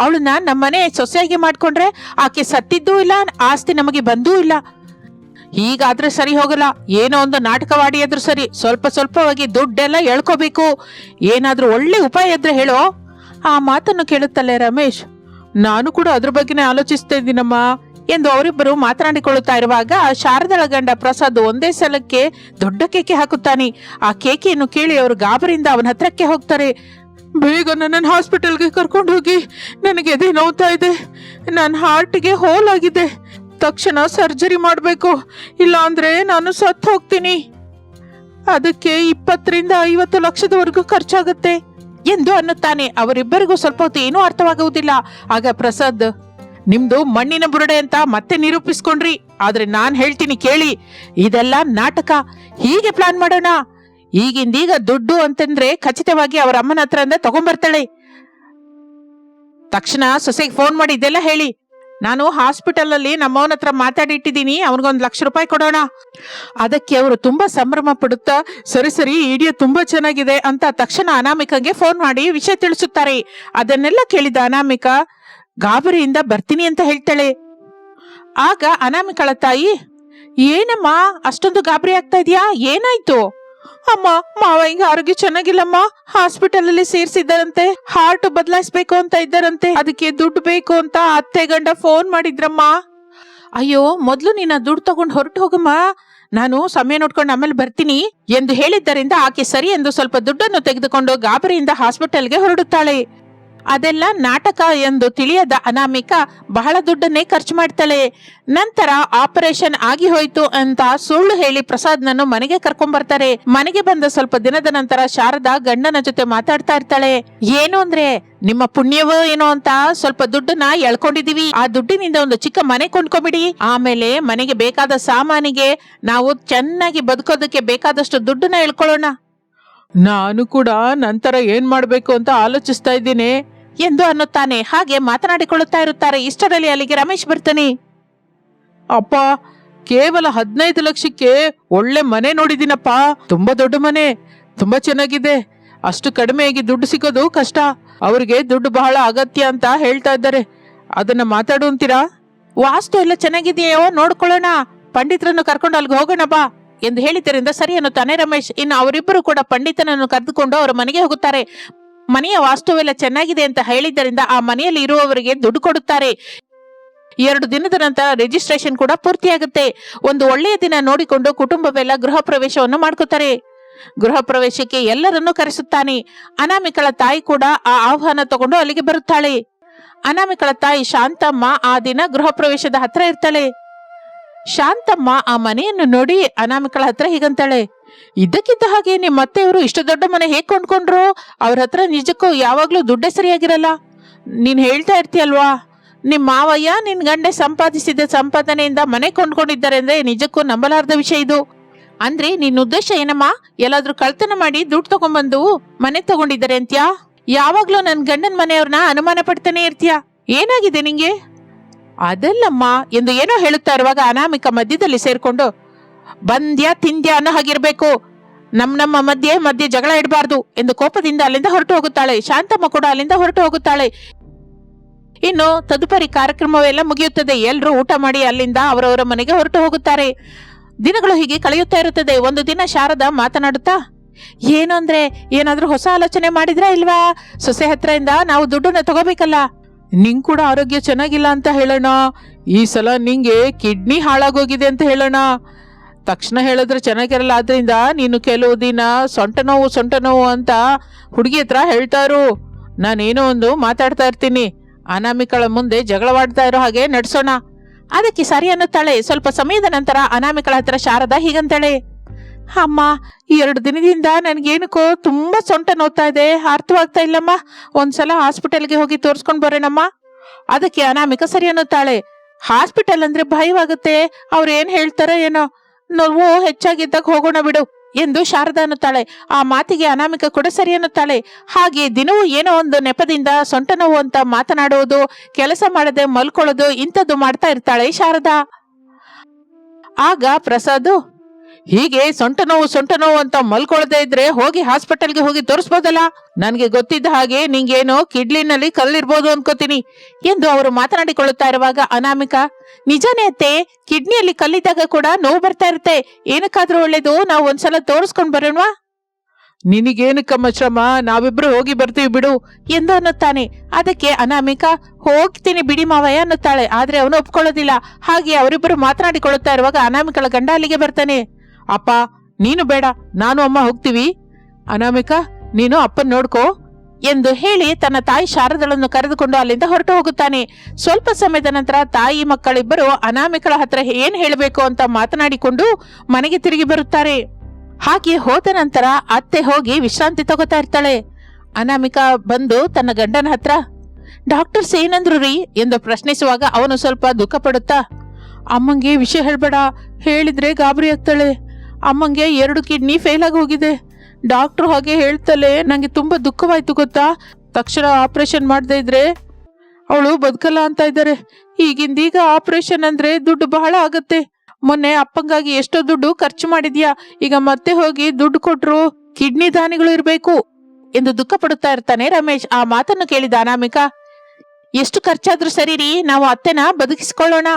ಅವಳನ್ನ ನಮ್ಮನೆ ಸೊಸೆಯಾಗಿ ಮಾಡ್ಕೊಂಡ್ರೆ ಆಕೆ ಸತ್ತಿದ್ದೂ ಇಲ್ಲ, ಆಸ್ತಿ ನಮಗೆ ಬಂದೂ ಇಲ್ಲ. ಹೀಗಾದ್ರೆ ಸರಿ ಹೋಗಲ್ಲ, ಏನೋ ಒಂದು ನಾಟಕವಾಡಿ ಆದ್ರೂ ಸರಿ, ಸ್ವಲ್ಪ ಸ್ವಲ್ಪವಾಗಿ ದುಡ್ಡೆಲ್ಲ ಎಳ್ಕೋಬೇಕು. ಏನಾದ್ರೂ ಒಳ್ಳೆ ಉಪಾಯ ಇದ್ರೆ ಹೇಳೋ? ಆ ಮಾತನ್ನು ಕೇಳುತ್ತಲ್ಲೇ ರಮೇಶ್, ನಾನು ಕೂಡ ಅದ್ರ ಬಗ್ಗೆನೇ ಆಲೋಚಿಸ್ತಾ ಇದ್ದೀನಮ್ಮ. ಎಂದು ಅವರಿಬ್ಬರು ಮಾತನಾಡಿಕೊಳ್ಳುತ್ತಾ ಇರುವಾಗ ಶಾರದಳ ಗಂಡ ಪ್ರಸಾದ್ ಒಂದೇ ಸಲಕ್ಕೆ ದೊಡ್ಡ ಕೇಕೆ ಹಾಕುತ್ತಾನೆ. ಆ ಕೇಕೆಯನ್ನು ಕೇಳಿ ಅವರು ಗಾಬರಿಯಿಂದ ಅವನ ಹತ್ರಕ್ಕೆ ಹೋಗ್ತಾರೆ. ಬೇಗ ನನ್ನನ್ನು ಹಾಸ್ಪಿಟಲ್ಗೆ ಕರ್ಕೊಂಡು ಹೋಗಿ. ನನಗೆ ಎದೆ ನೋವ್ತಾ ಇದೆ. ನನ್ನ ಹಾರ್ಟ್ಗೆ ಹೋಲ್ ಆಗಿದೆ. ತಕ್ಷಣ ಸರ್ಜರಿ ಮಾಡಬೇಕು. ಇಲ್ಲ ಅಂದ್ರೆ ನಾನು ಸತ್ತು ಹೋಗ್ತೀನಿ. ಅದಕ್ಕೆ ಇಪ್ಪತ್ತರಿಂದ ಐವತ್ತು ಲಕ್ಷದವರೆಗೂ ಖರ್ಚಾಗುತ್ತೆ ಎಂದು ಅನ್ನುತ್ತಾನೆ. ಅವರಿಬ್ಬರಿಗೂ ಸ್ವಲ್ಪ ಹೊತ್ತು ಏನೂ ಅರ್ಥವಾಗುವುದಿಲ್ಲ. ಆಗ ಪ್ರಸಾದ್ ನಿಮ್ದು ಮಣ್ಣಿನ ಬುರುಡೆ ಅಂತ ಮತ್ತೆ ನಿರೂಪಿಸ್ಕೊಂಡ್ರಿ. ಆದ್ರೆ ನಾನ್ ಹೇಳ್ತೀನಿ ಕೇಳಿ, ಇದೆಲ್ಲ ನಾಟಕ. ಹೀಗೆ ಪ್ಲಾನ್ ಮಾಡೋಣ. ಈಗಿಂದೀಗ ದುಡ್ಡು ಅಂತಂದ್ರೆ ಖಚಿತವಾಗಿ ಅವರ ಅಮ್ಮನ ಹತ್ರ ತಗೊಂಬರ್ತಾಳೆ. ತಕ್ಷಣ ಸೊಸೆಗೆ ಫೋನ್ ಮಾಡಿ ಇದೆಲ್ಲ ಹೇಳಿ. ನಾನು ಹಾಸ್ಪಿಟಲ್ ಅಲ್ಲಿ ನಮ್ಮವನ ಹತ್ರ ಮಾತಾಡಿಟ್ಟಿದ್ದೀನಿ ಅವನಿಗೊಂದು ಲಕ್ಷ ರೂಪಾಯಿ ಕೊಡೋಣ. ಅದಕ್ಕೆ ಅವರು ತುಂಬಾ ಸಂಭ್ರಮ ಪಡುತ್ತಾ, ಸರಿ ಸರಿ ಇಡಿಯೋ ತುಂಬಾ ಚೆನ್ನಾಗಿದೆ ಅಂತ ತಕ್ಷಣ ಅನಾಮಿಕಂಗೆ ಫೋನ್ ಮಾಡಿ ವಿಷಯ ತಿಳಿಸುತ್ತಾರೆ. ಅದನ್ನೆಲ್ಲ ಕೇಳಿದ ಅನಾಮಿಕ ಗಾಬರಿಯಿಂದ ಬರ್ತೀನಿ ಅಂತ ಹೇಳ್ತಾಳೆ. ಆಗ ಅನಾಮಿಕಳ ತಾಯಿ ಏನಮ್ಮ, ಅಷ್ಟೊಂದು ಗಾಬರಿ ಆಗ್ತಾ ಇದೆಯಾ? ಏನಾಯ್ತು? ಅಮ್ಮ, ಮಾವ ಮಾವಯ್ಯಗೆ ಆರೋಗ್ಯ ಚೆನ್ನಾಗಿಲ್ಲಮ್ಮ. ಹಾಸ್ಪಿಟಲ್ ಅಲ್ಲಿ ಸೇರ್ಸಿದ್ದಾರಂತೆ. ಹಾರ್ಟ್ ಬದಲಾಯಿಸ್ಬೇಕು ಅಂತ ಇದ್ದಾರಂತೆ. ಅದಕ್ಕೆ ದುಡ್ಡು ಬೇಕು ಅಂತ ಅತ್ತೆ ಗಂಡ ಫೋನ್ ಮಾಡಿದ್ರಮ್ಮ. ಅಯ್ಯೋ, ಮೊದಲು ನೀನ ದುಡ್ಡು ತಗೊಂಡು ಹೊರಟು ಹೋಗಮ್ಮ. ನಾನು ಸಮಯ ನೋಡ್ಕೊಂಡು ಆಮೇಲೆ ಬರ್ತೀನಿ ಎಂದು ಹೇಳಿದ್ದರಿಂದ ಆಕೆ ಸರಿ ಎಂದು ಸ್ವಲ್ಪ ದುಡ್ಡನ್ನು ತೆಗೆದುಕೊಂಡು ಗಾಬರಿಯಿಂದ ಹಾಸ್ಪಿಟಲ್ಗೆ ಹೊರಡುತ್ತಾಳೆ. ಅದೆಲ್ಲ ನಾಟಕ ಎಂದು ತಿಳಿಯದ ಅನಾಮಿಕ ಬಹಳ ದುಡ್ಡನ್ನೇ ಖರ್ಚು ಮಾಡ್ತಾಳೆ. ನಂತರ ಆಪರೇಷನ್ ಆಗಿ ಹೋಯ್ತು ಅಂತ ಸುಳ್ಳು ಹೇಳಿ ಪ್ರಸಾದ್ನನ್ನು ಮನೆಗೆ ಕರ್ಕೊಂಡ್ ಬರ್ತಾರೆ. ಮನೆಗೆ ಬಂದ ಸ್ವಲ್ಪ ದಿನದ ನಂತರ ಶಾರದಾ ಗಂಡನ ಜೊತೆ ಮಾತಾಡ್ತಾ ಇರ್ತಾಳೆ. ಏನು ಅಂದ್ರೆ, ನಿಮ್ಮ ಪುಣ್ಯವೋ ಏನೋ ಅಂತ ಸ್ವಲ್ಪ ದುಡ್ಡನ್ನ ಎಳ್ಕೊಂಡಿದೀವಿ ಆ ದುಡ್ಡಿನಿಂದ ಒಂದು ಚಿಕ್ಕ ಮನೆ ಕೊಂಡ್ಕೊಂಬಿಡಿ ಆಮೇಲೆ ಮನೆಗೆ ಬೇಕಾದ ಸಾಮಾನಿಗೆ ನಾವು ಚೆನ್ನಾಗಿ ಬದುಕೋದಕ್ಕೆ ಬೇಕಾದಷ್ಟು ದುಡ್ಡನ್ನ ಎಳ್ಕೊಳ್ಳೋಣ. ನಾನು ಕೂಡ ನಂತರ ಏನ್ ಮಾಡಬೇಕು ಅಂತ ಆಲೋಚಿಸ್ತಾ ಇದ್ದೀನಿ. ಎಂದು ಅನ್ನುತ್ತಾನೆ. ಹಾಗೆ ಮಾತನಾಡಿಕೊಳ್ಳುತ್ತಾ ಇರುತ್ತಾರೆ. ಇಷ್ಟರಲ್ಲಿ ಅಲ್ಲಿಗೆ ರಮೇಶ್ ಬರ್ತಾನೆ. ಅಪ್ಪ ಕೇವಲ ಹದಿನೈದು ಲಕ್ಷಕ್ಕೆ ಒಳ್ಳೆ ಮನೆ ನೋಡಿದ್ದೀನಪ್ಪ. ತುಂಬಾ ದೊಡ್ಡ ಮನೆ ತುಂಬಾ ಚೆನ್ನಾಗಿದೆ. ಅಷ್ಟು ಕಡಿಮೆಯಾಗಿ ದುಡ್ಡು ಸಿಗೋದು ಕಷ್ಟ. ಅವ್ರಿಗೆ ದುಡ್ಡು ಬಹಳ ಅಗತ್ಯ ಅಂತ ಹೇಳ್ತಾ ಇದ್ದಾರೆ. ಅದನ್ನ ಮಾತಾಡುವಂತೀರಾ ವಾಸ್ತು ಎಲ್ಲ ಚೆನ್ನಾಗಿದೆಯೋ ನೋಡ್ಕೊಳ್ಳೋಣ. ಪಂಡಿತರನ್ನು ಕರ್ಕೊಂಡು ಅಲ್ಲಿಗೆ ಹೋಗೋಣ ಬಾ. ಎಂದು ಹೇಳಿದ್ದರಿಂದ ಸರಿ ಅನ್ನುತ್ತಾನೆ ರಮೇಶ್. ಇನ್ನು ಅವರಿಬ್ಬರು ಕೂಡ ಪಂಡಿತನನ್ನು ಕರೆದುಕೊಂಡು ಅವರ ಮನೆಗೆ ಹೋಗುತ್ತಾರೆ. ಮನೆಯ ವಾಸ್ತುವೆಲ್ಲ ಚೆನ್ನಾಗಿದೆ ಅಂತ ಹೇಳಿದ್ದರಿಂದ ಆ ಮನೆಯಲ್ಲಿ ಇರುವವರಿಗೆ ದುಡ್ಡು ಕೊಡುತ್ತಾರೆ. ಎರಡು ದಿನದ ನಂತರ ರಿಜಿಸ್ಟ್ರೇಷನ್ ಕೂಡ ಪೂರ್ತಿಯಾಗುತ್ತೆ. ಒಂದು ಒಳ್ಳೆಯ ದಿನ ನೋಡಿಕೊಂಡು ಕುಟುಂಬವೆಲ್ಲ ಗೃಹ ಪ್ರವೇಶವನ್ನು ಮಾಡ್ಕೋತಾರೆ. ಗೃಹ ಪ್ರವೇಶಕ್ಕೆ ಎಲ್ಲರನ್ನೂ ಕರೆಸುತ್ತಾನೆ. ಅನಾಮಿಕಳ ತಾಯಿ ಕೂಡ ಆ ಆಹ್ವಾನ ತಗೊಂಡು ಅಲ್ಲಿಗೆ ಬರುತ್ತಾಳೆ. ಅನಾಮಿಕಳ ತಾಯಿ ಶಾಂತಮ್ಮ ಆ ದಿನ ಗೃಹ ಪ್ರವೇಶದ ಹತ್ರ ಇರ್ತಾಳೆ. ಶಾಂತಮ್ಮ ಆ ಮನೆಯನ್ನು ನೋಡಿ ಅನಾಮಿಕಳ ಹತ್ರ ಹೀಗಂತಾಳೆ, ಇದ್ದಕ್ಕಿದ್ದ ಹಾಗೆ ನಿಮ್ಮ ಅತ್ತೆಯವರು ಇಷ್ಟು ದೊಡ್ಡ ಮನೆ ಹೇಗ್ ಕೊಂಡ್ಕೊಂಡ್ರು? ಅವ್ರ ಹತ್ರ ನಿಜಕ್ಕೂ ಯಾವಾಗ್ಲೂ ದುಡ್ಡೇ ಸರಿಯಾಗಿರಲ್ಲ. ನೀನ್ ಹೇಳ್ತಾ ಇರ್ತೀಯಲ್ವಾ? ನಿಮ್ ಮಾವಯ್ಯ ನಿನ್ ಗಂಡೆ ಸಂಪಾದಿಸಿದ ಸಂಪಾದನೆಯಿಂದ ಮನೆ ಕೊಂಡ್ಕೊಂಡಿದ್ದಾರೆ ಅಂದ್ರೆ ನಿಜಕ್ಕೂ ನಂಬಲಾರ್ದ ವಿಷಯ ಇದು. ಅಂದ್ರೆ ನಿನ್ ಉದ್ದೇಶ ಏನಮ್ಮ? ಎಲ್ಲಾದ್ರೂ ಕಳ್ತನ ಮಾಡಿ ದುಡ್ಡು ತಗೊಂಡ್ಬಂದು ಮನೆ ತಗೊಂಡಿದ್ದಾರೆ ಅಂತ್ಯಾ? ಯಾವಾಗ್ಲೂ ನನ್ ಗಂಡನ ಮನೆಯವ್ರನ್ನ ಅನುಮಾನ ಪಡ್ತಾನೆ ಇರ್ತೀಯ? ಏನಾಗಿದೆ ನಿಂಗೆ? ಅದಲ್ಲಮ್ಮ ಎಂದು ಏನೋ ಹೇಳುತ್ತಾ ಇರುವಾಗ ಅನಾಮಿಕ ಮಧ್ಯದಲ್ಲಿ ಸೇರ್ಕೊಂಡು, ಬಂದ್ಯ, ತಿಂದ್ಯ ಅನ್ನೋ ಹಾಗಿರ್ಬೇಕು. ನಮ್ ನಮ್ಮ ಮಧ್ಯೆ ಮಧ್ಯೆ ಜಗಳ ಇಡಬಾರ್ದು ಎಂದು ಕೋಪದಿಂದ ಅಲ್ಲಿಂದ ಹೊರಟು ಹೋಗುತ್ತಾಳೆ. ಶಾಂತಮ್ಮ ಕೂಡ ಅಲ್ಲಿಂದ ಹೊರಟು ಹೋಗುತ್ತಾಳೆ. ಇನ್ನು ತದುಪರಿ ಕಾರ್ಯಕ್ರಮವೆಲ್ಲ ಮುಗಿಯುತ್ತದೆ. ಎಲ್ಲರೂ ಊಟ ಮಾಡಿ ಅಲ್ಲಿಂದ ಅವರವರ ಮನೆಗೆ ಹೊರಟು ಹೋಗುತ್ತಾರೆ. ದಿನಗಳು ಹೀಗೆ ಕಳೆಯುತ್ತಾ ಇರುತ್ತದೆ. ಒಂದು ದಿನ ಶಾರದಾ ಮಾತನಾಡುತ್ತಾ, ಏನು ಅಂದ್ರೆ, ಏನಾದ್ರೂ ಹೊಸ ಆಲೋಚನೆ ಮಾಡಿದ್ರಾ ಇಲ್ವಾ? ಸೊಸೆ ಹತ್ರದಿಂದ ನಾವು ದುಡ್ಡನ್ನ ತಗೋಬೇಕಲ್ಲ. ನಿಂಗ್ ಕೂಡ ಆರೋಗ್ಯ ಚೆನ್ನಾಗಿಲ್ಲ ಅಂತ ಹೇಳೋಣ ಈ ಸಲ ನಿಂಗೆ ಕಿಡ್ನಿ ಹಾಳಾಗೋಗಿದೆ ಅಂತ ಹೇಳೋಣ ತಕ್ಷಣ ಹೇಳಿದ್ರೆ ಚೆನ್ನಾಗಿರಲ್ಲ, ಆದ್ರಿಂದ ನೀನು ಕೆಲವು ದಿನ ಸೊಂಟ ನೋವು ಸೊಂಟ ನೋವು ಅಂತ ಹುಡುಗಿ ಹತ್ರ ಹೇಳ್ತಾರು ನಾನೇನೋ ಒಂದು ಮಾತಾಡ್ತಾ ಇರ್ತೀನಿ. ಅನಾಮಿಕಳ ಮುಂದೆ ಜಗಳವಾಡ್ತಾ ಇರೋ ಹಾಗೆ ನಡೆಸೋಣ. ಅದಕ್ಕೆ ಸರಿ ಅನ್ನುತ್ತಾಳೆ. ಸ್ವಲ್ಪ ಸಮಯದ ನಂತರ ಅನಾಮಿಕಳ ಹತ್ರ ಶಾರದಾ ಹೀಗಂತಾಳೆ. ಅಮ್ಮ ಎರಡು ದಿನದಿಂದ ನನಗೇನಕ್ಕೋ ತುಂಬಾ ಸೊಂಟ ನೋವ್ತಾ ಇದೆ. ಅರ್ಥವಾಗ್ತಾ ಇಲ್ಲಮ್ಮ. ಒಂದ್ಸಲ ಹಾಸ್ಪಿಟಲ್ಗೆ ಹೋಗಿ ತೋರಿಸ್ಕೊಂಡು ಬರೋಣಮ್ಮ. ಅದಕ್ಕೆ ಅನಾಮಿಕ ಸರಿ ಅನ್ನುತ್ತಾಳೆ. ಹಾಸ್ಪಿಟಲ್ ಅಂದ್ರೆ ಭಯವಾಗುತ್ತೆ. ಅವ್ರು ಏನ್ ಹೇಳ್ತಾರೋ ಏನೋ. ನೋವು ಹೆಚ್ಚಾಗಿದ್ದಾಗ ಹೋಗೋಣ ಬಿಡು ಎಂದು ಶಾರದಾ ಅನ್ನುತ್ತಾಳೆ. ಆ ಮಾತಿಗೆ ಅನಾಮಿಕ ಕೂಡ ಸರಿ ಅನ್ನುತ್ತಾಳೆ. ಹಾಗೆ ದಿನವೂ ಏನೋ ಒಂದು ನೆಪದಿಂದ ಸೊಂಟ ನೋವು ಅಂತ ಮಾತನಾಡುವುದು ಕೆಲಸ ಮಾಡದೆ ಮಲ್ಕೊಳ್ಳೋದು ಇಂಥದ್ದು ಮಾಡ್ತಾ ಇರ್ತಾಳೆ ಶಾರದಾ. ಆಗ ಪ್ರಸಾದ್ ಹೀಗೆ ಸೊಂಟ ನೋವು ಸೊಂಟ ನೋವು ಅಂತ ಮಲ್ಕೊಳ್ದೇ ಇದ್ರೆ ಹೋಗಿ ಹಾಸ್ಪಿಟಲ್ಗೆ ಹೋಗಿ ತೋರಿಸ್ಬೋದಲ್ಲ? ನನಗೆ ಗೊತ್ತಿದ್ದ ಹಾಗೆ ನಿಂಗೇನೋ ಕಿಡ್ಲಿನಲ್ಲಿ ಕಲ್ಲಿರ್ಬೋದು ಅನ್ಕೋತೀನಿ. ಎಂದು ಅವರು ಮಾತನಾಡಿಕೊಳ್ಳುತ್ತಾ ಇರುವಾಗ ಅನಾಮಿಕಾ, ನಿಜಾನೇ ಅತ್ತೆ, ಕಿಡ್ನಿಯಲ್ಲಿ ಕಲ್ಲಿದ್ದಾಗ ಕೂಡ ನೋವು ಬರ್ತಾ ಇರುತ್ತೆ. ಏನಕ್ಕಾದ್ರೂ ಒಳ್ಳೇದು ನಾವು ಒಂದ್ಸಲ ತೋರಿಸ್ಕೊಂಡ್ ಬರೋಣವಾ? ನಿನಗೇನಕ್ಕಮ್ಮ ಶ್ರಮ? ನಾವಿಬ್ರು ಹೋಗಿ ಬರ್ತೀವಿ ಬಿಡು ಎಂದು ಅನ್ನುತ್ತಾನೆ. ಅದಕ್ಕೆ ಅನಾಮಿಕಾ, ಹೋಗ್ತೀನಿ ಬಿಡಿ ಮಾವಯ್ಯ ಅನ್ನುತ್ತಾಳೆ. ಆದ್ರೆ ಅವನು ಒಪ್ಕೊಳ್ಳೋದಿಲ್ಲ. ಹಾಗೆ ಅವರಿಬ್ಬರು ಮಾತನಾಡಿಕೊಳ್ಳುತ್ತಾ ಇರುವಾಗ ಅನಾಮಿಕಳ ಗಂಡ ಅಲ್ಲಿಗೆ ಬರ್ತಾನೆ. ಅಪ್ಪ, ನೀನು ಬೇಡ, ನಾನು ಅಮ್ಮ ಹೋಗ್ತೀವಿ. ಅನಾಮಿಕಾ, ನೀನು ಅಪ್ಪನ ನೋಡ್ಕೋ ಎಂದು ಹೇಳಿ ತನ್ನ ತಾಯಿ ಶಾರದಳನ್ನು ಕರೆದುಕೊಂಡು ಅಲ್ಲಿಂದ ಹೊರಟು ಹೋಗುತ್ತಾನೆ. ಸ್ವಲ್ಪ ಸಮಯದ ನಂತರ ತಾಯಿ ಮಕ್ಕಳಿಬ್ಬರು ಅನಾಮಿಕಳ ಹತ್ರ ಏನ್ ಹೇಳಬೇಕು ಅಂತ ಮಾತನಾಡಿಕೊಂಡು ಮನೆಗೆ ತಿರುಗಿ ಬರುತ್ತಾರೆ. ಹಾಗೆ ಹೋದ ನಂತರ ಅತ್ತೆ ಹೋಗಿ ವಿಶ್ರಾಂತಿ ತಗೋತಾ ಇರ್ತಾಳೆ. ಅನಾಮಿಕಾ ಬಂದು ತನ್ನ ಗಂಡನ ಹತ್ರ ಡಾಕ್ಟರ್ಸ್ ಏನಂದ್ರು ರೀ ಎಂದು ಪ್ರಶ್ನಿಸುವಾಗ ಅವನು ಸ್ವಲ್ಪ ದುಃಖ ಪಡುತ್ತಾ ಅಮ್ಮಂಗೆ ವಿಷಯ ಹೇಳ್ಬೇಡ, ಹೇಳಿದ್ರೆ ಗಾಬರಿ ಆಗ್ತಾಳೆ. ಅಮ್ಮಂಗೆ ಎರಡು ಕಿಡ್ನಿ ಫೇಲ್ ಆಗಿ ಹೋಗಿದೆ. ಡಾಕ್ಟ್ರು ಹಾಗೆ ಹೇಳ್ತಲೇ ನನಗೆ ತುಂಬಾ ದುಃಖವಾಯಿತು ಗೊತ್ತಾ? ತಕ್ಷಣ ಆಪರೇಷನ್ ಮಾಡದೇ ಇದ್ರೆ ಅವಳು ಬದುಕಲ್ಲ ಅಂತ ಇದ್ದಾರೆ. ಈಗಿಂದೀಗ ಆಪರೇಷನ್ ಅಂದ್ರೆ ದುಡ್ಡು ಬಹಳ ಆಗುತ್ತೆ. ಮೊನ್ನೆ ಅಪ್ಪಂಗಾಗಿ ಎಷ್ಟೋ ದುಡ್ಡು ಖರ್ಚು ಮಾಡಿದ್ಯಾ? ಈಗ ಮತ್ತೆ ಹೋಗಿ ದುಡ್ಡು ಕೊಟ್ರು ಕಿಡ್ನಿ ದಾನಿಗಳು ಇರಬೇಕು ಎಂದು ದುಃಖ ಪಡುತ್ತಾ ಇರ್ತಾನೆ ರಮೇಶ್. ಆ ಮಾತನ್ನು ಕೇಳಿದ ಅನಾಮಿಕಾ, ಎಷ್ಟು ಖರ್ಚಾದ್ರೂ ಸರಿ ರೀ ನಾವು ಅತ್ತೆನ ಬದುಕಿಸ್ಕೊಳ್ಳೋಣ.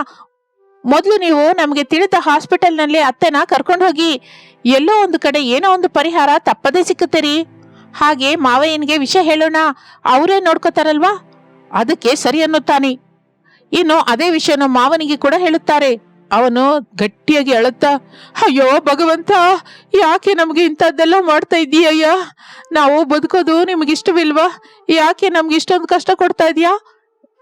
ಮೊದಲು ನೀವು ನಮಗೆ ತಿಳಿದ ಹಾಸ್ಪಿಟಲ್ನಲ್ಲಿ ಅತ್ತೆನ ಕರ್ಕೊಂಡು ಹೋಗಿ ಎಲ್ಲೋ ಒಂದು ಕಡೆ ಏನೋ ಒಂದು ಪರಿಹಾರ ತಪ್ಪದೇ ಸಿಕ್ಕುತ್ತೆ ರೀ. ಹಾಗೆ ಮಾವಯ್ಯನಿಗೆ ವಿಷಯ ಹೇಳೋಣ, ಅವರೇ ನೋಡ್ಕೋತಾರಲ್ವಾ? ಅದಕ್ಕೆ ಸರಿ ಅನ್ನುತ್ತಾನೆ. ಇನ್ನು ಅದೇ ವಿಷಯನ ಮಾವನಿಗೆ ಕೂಡ ಹೇಳುತ್ತಾರೆ. ಅವನು ಗಟ್ಟಿಯಾಗಿ ಅಳುತ್ತಾ, ಅಯ್ಯೋ ಭಗವಂತ, ಯಾಕೆ ನಮಗೆ ಇಂಥದ್ದೆಲ್ಲ ಮಾಡ್ತಾ ಇದೀಯಯ್ಯ ನಾವು ಬದುಕೋದು ನಿಮ್ಗೆ ಇಷ್ಟವಿಲ್ವಾ ಯಾಕೆ ನಮ್ಗೆ ಇಷ್ಟೊಂದು ಕಷ್ಟ ಕೊಡ್ತಾ ಇದೀಯಾ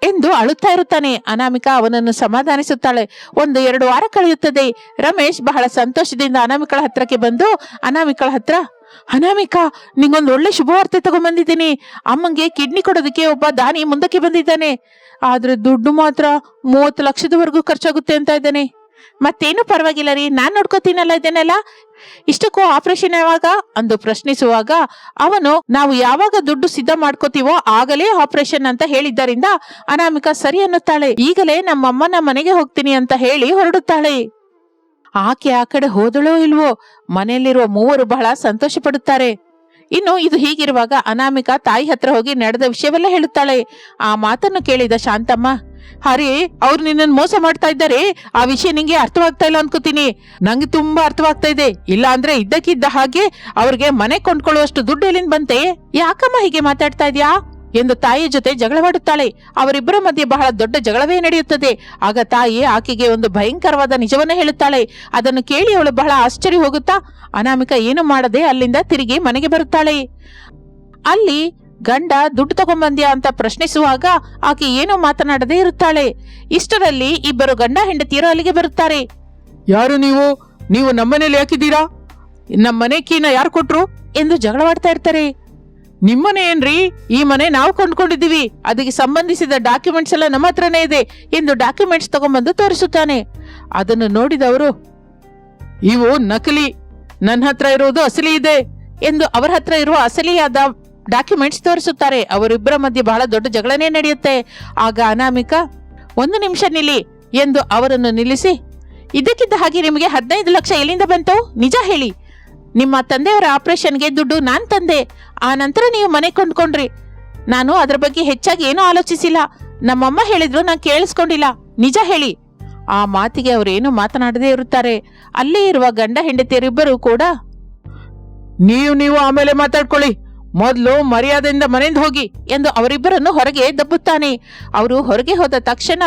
ಎಂದು ಅಳುತ್ತಾ ಇರುತ್ತಾನೆ. ಅನಾಮಿಕಾ ಅವನನ್ನು ಸಮಾಧಾನಿಸುತ್ತಾಳೆ. ಒಂದು, ಎರಡು ವಾರ ಕಳೆಯುತ್ತದೆ. ರಮೇಶ್ ಬಹಳ ಸಂತೋಷದಿಂದ ಅನಾಮಿಕಳ ಹತ್ರಕ್ಕೆ ಬಂದು, ಅನಾಮಿಕಳ ಹತ್ರ, ಅನಾಮಿಕಾ, ನಿಂಗೊಂದು ಒಳ್ಳೆ ಶುಭವಾರ್ತೆ ತಗೊಂಡ್ಬಂದಿದ್ದೀನಿ ಅಮ್ಮಂಗೆ ಕಿಡ್ನಿ ಕೊಡೋದಕ್ಕೆ ಒಬ್ಬ ದಾನಿ ಮುಂದಕ್ಕೆ ಬಂದಿದ್ದಾನೆ. ಆದ್ರೆ ದುಡ್ಡು ಮಾತ್ರ ಮೂವತ್ತು ಲಕ್ಷದವರೆಗೂ ಖರ್ಚಾಗುತ್ತೆ ಅಂತ ಇದ್ದಾನೆ. ಮತ್ತೇನು ಪರವಾಗಿಲ್ಲ ರೀ, ನಾನ್ ನೋಡ್ಕೋತೀನಲ್ಲ ಇದನ್ನೆಲ್ಲ? ಇಷ್ಟಕ್ಕೂ ಆಪರೇಷನ್ ಯಾವಾಗ? ಅಂದು ಪ್ರಶ್ನಿಸುವಾಗ, ಅವನು ನಾವು ಯಾವಾಗ ದುಡ್ಡು ಸಿದ್ಧ ಮಾಡ್ಕೋತೀವೋ ಆಗಲೇ ಆಪರೇಷನ್ ಅಂತ ಹೇಳಿದ್ದರಿಂದ ಅನಾಮಿಕಾ ಸರಿ ಅನ್ನುತ್ತಾಳೆ. ಈಗಲೇ ನಮ್ಮಮ್ಮನ ಮನೆಗೆ ಹೋಗ್ತೀನಿ ಅಂತ ಹೇಳಿ ಹೊರಡುತ್ತಾಳೆ. ಆಕೆ ಆ ಕಡೆ ಹೋದಳೋ ಇಲ್ವೋ? ಮನೆಯಲ್ಲಿರುವ ಮೂವರು ಬಹಳ ಸಂತೋಷ ಪಡುತ್ತಾರೆ ಇನ್ನು ಇದು ಹೀಗಿರುವಾಗ ಅನಾಮಿಕಾ ತಾಯಿ ಹತ್ರ ಹೋಗಿ ನಡೆದ ವಿಷಯವೆಲ್ಲ ಹೇಳುತ್ತಾಳೆ. ಆ ಮಾತನ್ನು ಕೇಳಿದ ಶಾಂತಮ್ಮ ಹರಿ, ಅವ್ರು ನಿನ್ನನ್ನು ಮೋಸ ಮಾಡ್ತಾ ಇದ್ದಾರೆ. ಆ ವಿಷಯ ನಿಂಗೆ ಅರ್ಥವಾಗ್ತಾ ಇಲ್ಲ ಅನ್ಕೋತೀನಿ. ನಂಗೆ ತುಂಬಾ ಅರ್ಥವಾಗ್ತಾ ಇದೆ. ಇಲ್ಲ ಅಂದ್ರೆ ಇದ್ದಕ್ಕಿದ್ದ ಹಾಗೆ ಅವ್ರಿಗೆ ಮನೆ ಕೊಂಡ್ಕೊಳ್ಳುವಷ್ಟು ದುಡ್ಡು ಎಲ್ಲಿಂದ ಬಂತೆ? ಯಾಕಮ್ಮ ಹೀಗೆ ಮಾತಾಡ್ತಾ ಇದ್ಯಾ? ಎಂದು ತಾಯಿಯ ಜೊತೆ ಜಗಳವಾಡುತ್ತಾಳೆ. ಅವರಿಬ್ಬರ ಮಧ್ಯೆ ಬಹಳ ದೊಡ್ಡ ಜಗಳವೇ ನಡೆಯುತ್ತದೆ. ಆಗ ತಾಯಿ ಆಕೆಗೆ ಒಂದು ಭಯಂಕರವಾದ ನಿಜವನ್ನ ಹೇಳುತ್ತಾಳೆ. ಅದನ್ನು ಕೇಳಿ ಅವಳು ಬಹಳ ಆಶ್ಚರ್ಯ ಹೋಗುತ್ತಾ, ಅನಾಮಿಕ ಏನು ಮಾಡದೆ ಅಲ್ಲಿಂದ ತಿರುಗಿ ಮನೆಗೆ ಬರುತ್ತಾಳೆ. ಅಲ್ಲಿ ಗಂಡ ದುಡ್ಡು ತಗೊಂಬಂದ್ಯಾ ಅಂತ ಪ್ರಶ್ನಿಸುವಾಗ ಆಕೆ ಏನೂ ಮಾತನಾಡದೇ ಇರುತ್ತಾಳೆ. ಇಷ್ಟರಲ್ಲಿ ಇಬ್ಬರು ಗಂಡ ಹೆಂಡತಿಯರು ಅಲ್ಲಿಗೆ ಬರುತ್ತಾರೆ. ಯಾರು ನೀವು? ನೀವು ನಮ್ಮನೇಲಿ ಯಾಕಿದ್ದೀರಾ? ನಮ್ಮನೆ ಕೀನ ಯಾರು ಕೊಟ್ರು? ಎಂದು ಜಗಳವಾಡ್ತಾ ಇರ್ತಾರೆ. ನಿಮ್ಮನೆ ಏನ್ರಿ? ಈ ಮನೆ ನಾವು ಕೊಂಡ್ಕೊಂಡಿದ್ದೀವಿ. ಅದಕ್ಕೆ ಸಂಬಂಧಿಸಿದ ಡಾಕ್ಯುಮೆಂಟ್ಸ್ ಎಲ್ಲ ನಮ್ಮ ಹತ್ರನೇ ಇದೆ ಎಂದು ಡಾಕ್ಯುಮೆಂಟ್ಸ್ ತಗೊಂಬಂದು ತೋರಿಸುತ್ತಾನೆ. ಅದನ್ನು ನೋಡಿದವರು ಇವು ನಕಲಿ. ನನ್ನ ಹತ್ರ ಇರುವುದು ಅಸಲಿ ಇದೆ ಎಂದು ಅವರ ಹತ್ರ ಇರುವ ಅಸಲಿಯಾದ ಡಾಕ್ಯುಮೆಂಟ್ಸ್ ತೋರಿಸುತ್ತಾರೆ. ಅವರಿಬ್ಬರ ಮಧ್ಯೆ ಬಹಳ ದೊಡ್ಡ ಜಗಳನೇ ನಡೆಯುತ್ತೆ. ಆಗ ಅನಾಮಿಕ, ಒಂದು ನಿಮಿಷ ನಿಲ್ಲಿ ಎಂದು ಅವರನ್ನು ನಿಲ್ಲಿಸಿ ಇದಕ್ಕಿದ್ದ ಹಾಗೆ ನಿಮಗೆ ಹದಿನೈದು ಲಕ್ಷ ಎಲ್ಲಿಂದ ಬಂತು? ನಿಜ ಹೇಳಿ. ನಿಮ್ಮ ತಂದೆಯವರ ಆಪರೇಷನ್ಗೆ ದುಡ್ಡು ನಾನು ತಂದೆ. ಆ ನಂತರ ನೀವು ಮನೆ ಕೊಂಡ್ಕೊಂಡ್ರಿ. ನಾನು ಅದರ ಬಗ್ಗೆ ಹೆಚ್ಚಾಗಿ ಏನೂ ಆಲೋಚಿಸಿಲ್ಲ. ನಮ್ಮಮ್ಮ ಹೇಳಿದ್ರು ನಾನು ಕೇಳಿಸ್ಕೊಂಡಿಲ್ಲ. ನಿಜ ಹೇಳಿ. ಆ ಮಾತಿಗೆ ಅವರೇನು ಮಾತನಾಡದೇ ಇರುತ್ತಾರೆ. ಅಲ್ಲೇ ಇರುವ ಗಂಡ ಹೆಂಡತಿಯರಿಬ್ಬರು ಕೂಡ, ನೀವು ನೀವು ಆಮೇಲೆ ಮಾತಾಡ್ಕೊಳ್ಳಿ. ಮೊದಲು ಮರ್ಯಾದೆಯಿಂದ ಮನೆಯಿಂದ ಹೋಗಿ ಎಂದು ಅವರಿಬ್ಬರನ್ನು ಹೊರಗೆ ದಬ್ಬುತ್ತಾನೆ. ಅವರು ಹೊರಗೆ ಹೋದ ತಕ್ಷಣ,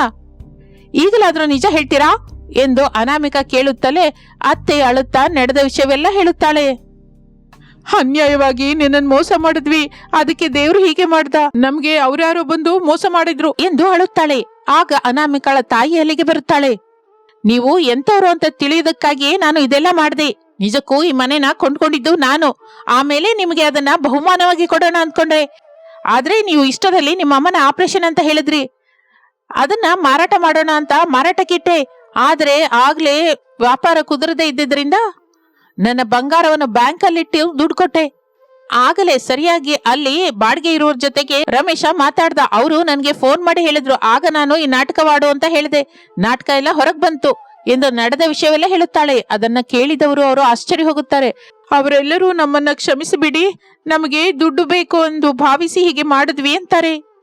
ಈಗಲಾದರೂ ನಿಜ ಹೇಳ್ತೀರಾ? ಎಂದು ಅನಾಮಿಕ ಕೇಳುತ್ತಲೇ ಅತ್ತೆ ಅಳುತ್ತಾ ನಡೆದ ವಿಷಯವೆಲ್ಲ ಹೇಳುತ್ತಾಳೆ. ಅನ್ಯಾಯವಾಗಿ ನಿನ್ನನ್ನು ಮೋಸ ಮಾಡಿದ್ವಿ. ಅದಕ್ಕೆ ದೇವರು ಹೀಗೆ ಮಾಡ್ದ. ನಮ್ಗೆ ಅವ್ರ್ಯಾರೋ ಬಂದು ಮೋಸ ಮಾಡಿದ್ರು ಎಂದು ಅಳುತ್ತಾಳೆ. ಆಗ ಅನಾಮಿಕಳ ತಾಯಿ ಅಲ್ಲಿಗೆ ಬರುತ್ತಾಳೆ. ನೀವು ಎಂತವ್ರು ಅಂತ ತಿಳಿಯೋದಕ್ಕಾಗಿಯೇ ನಾನು ಇದೆಲ್ಲ ಮಾಡಿದೆ. ನಿಜಕ್ಕೂ ಈ ಮನೆನ ಕೊಂಡ್ಕೊಂಡಿದ್ದು ನಾನು. ಆಮೇಲೆ ನಿಮಗೆ ಅದನ್ನ ಬಹುಮಾನವಾಗಿ ಕೊಡೋಣ ಅಂದ್ಕೊಂಡೆ ಆದ್ರೆ ನೀವು ಇಷ್ಟರಲ್ಲಿ ನಿಮ್ಮ ಅಮ್ಮನ ಆಪರೇಷನ್ ಅಂತ ಹೇಳಿದ್ರಿ. ಅದನ್ನ ಮಾರಾಟ ಮಾಡೋಣ ಅಂತ ಮಾರಾಟಕ್ಕಿಟ್ಟೆ ಆದ್ರೆ ಆಗ್ಲೇ ವ್ಯಾಪಾರ ಕುದುರದೇ ಇದ್ದಿದ್ರಿಂದ ನನ್ನ ಬಂಗಾರವನ್ನು ಬ್ಯಾಂಕಲ್ಲಿಟ್ಟು ದುಡ್ಡು ಕೊಟ್ಟೆ. ಆಗಲೇ ಸರಿಯಾಗಿ ಅಲ್ಲಿ ಬಾಡಿಗೆ ಇರೋರ್ ಜೊತೆಗೆ ರಮೇಶ ಮಾತಾಡ್ದ. ಅವರು ನನಗೆ ಫೋನ್ ಮಾಡಿ ಹೇಳಿದ್ರು. ಆಗ ನಾನು ಈ ನಾಟಕವಾಡು ಅಂತ ಹೇಳಿದೆ. ನಾಟಕ ಎಲ್ಲ ಹೊರಗೆ ಬಂತು. ಎಂದು ನಡೆದ ವಿಷಯವೆಲ್ಲ ಹೇಳುತ್ತಾಳೆ. ಅದನ್ನ ಕೇಳಿದವರು ಅವರು ಆಶ್ಚರ್ಯ ಹೋಗುತ್ತಾರೆ. ಅವರೆಲ್ಲರೂ ನಮ್ಮನ್ನ ಕ್ಷಮಿಸಿಬಿಡಿ. ನಮಗೆ ದುಡ್ಡು ಬೇಕು ಎಂದು ಭಾವಿಸಿ ಹೀಗೆ ಮಾಡಿದ್ವಿ ಅಂತಾರೆ.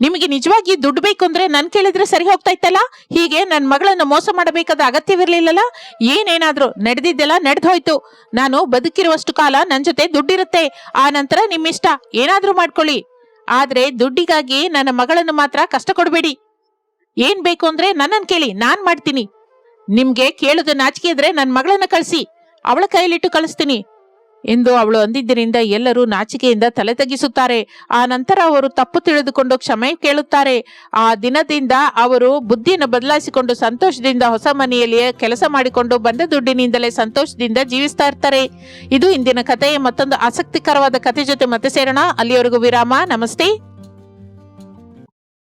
ನಿಮಗೆ ನಿಜವಾಗಿ ದುಡ್ಡು ಬೇಕು ಅಂದ್ರೆ ನನ್ ಕೇಳಿದ್ರೆ ಸರಿ ಹೋಗ್ತಾ ಇತ್ತಲ್ಲ? ಹೀಗೆ ನನ್ನ ಮಗಳನ್ನ ಮೋಸ ಮಾಡಬೇಕಾದ ಅಗತ್ಯವಿರಲಿಲ್ಲಲ್ಲ? ಏನೇನಾದ್ರೂ ನಡೆದಿದ್ದೆಲ್ಲ ನಡೆದೋಯ್ತು. ನಾನು ಬದುಕಿರುವಷ್ಟು ಕಾಲ ನನ್ನ ಜೊತೆ ದುಡ್ಡಿರುತ್ತೆ. ಆ ನಂತರ ನಿಮ್ಮಿಷ್ಟ. ಏನಾದ್ರೂ ಮಾಡ್ಕೊಳ್ಳಿ. ಆದ್ರೆ ದುಡ್ಡಿಗಾಗಿ ನನ್ನ ಮಗಳನ್ನು ಮಾತ್ರ ಕಷ್ಟ ಕೊಡಬೇಡಿ ಏನ್ ಬೇಕು ಅಂದ್ರೆ ನನ್ನನ್ ಕೇಳಿ. ನಾನ್ ಮಾಡ್ತೀನಿ. ನಿಮ್ಗೆ ಕೇಳೋದು ನಾಚಿಕೆ ಇದ್ರೆ ನನ್ನ ಮಗಳನ್ನ ಕಳಿಸಿ. ಅವಳ ಕೈಯಲ್ಲಿಟ್ಟು ಕಳಿಸ್ತೀನಿ. ಎಂದು ಅವಳು ಅಂದಿದ್ದರಿಂದ ಎಲ್ಲರೂ ನಾಚಿಕೆಯಿಂದ ತಲೆ ತಗ್ಗಿಸುತ್ತಾರೆ. ಆ ನಂತರ ಅವರು ತಪ್ಪು ತಿಳಿದುಕೊಂಡು ಕ್ಷಮೆ ಕೇಳುತ್ತಾರೆ. ಆ ದಿನದಿಂದ ಅವರು ಬುದ್ಧಿಯನ್ನು ಬದಲಾಯಿಸಿಕೊಂಡು ಸಂತೋಷದಿಂದ ಹೊಸ ಮನೆಯಲ್ಲಿಯೇ ಕೆಲಸ ಮಾಡಿಕೊಂಡು ಬಂದ ದುಡ್ಡಿನಿಂದಲೇ ಸಂತೋಷದಿಂದ ಜೀವಿಸ್ತಾ ಇರ್ತಾರೆ. ಇದು ಇಂದಿನ ಕಥೆಯ ಮತ್ತೊಂದು ಆಸಕ್ತಿಕರವಾದ ಕಥೆ ಜೊತೆ ಮತ್ತೆ ಸೇರೋಣ. ಅಲ್ಲಿಯವರೆಗೂ ವಿರಾಮ. ನಮಸ್ತೆ.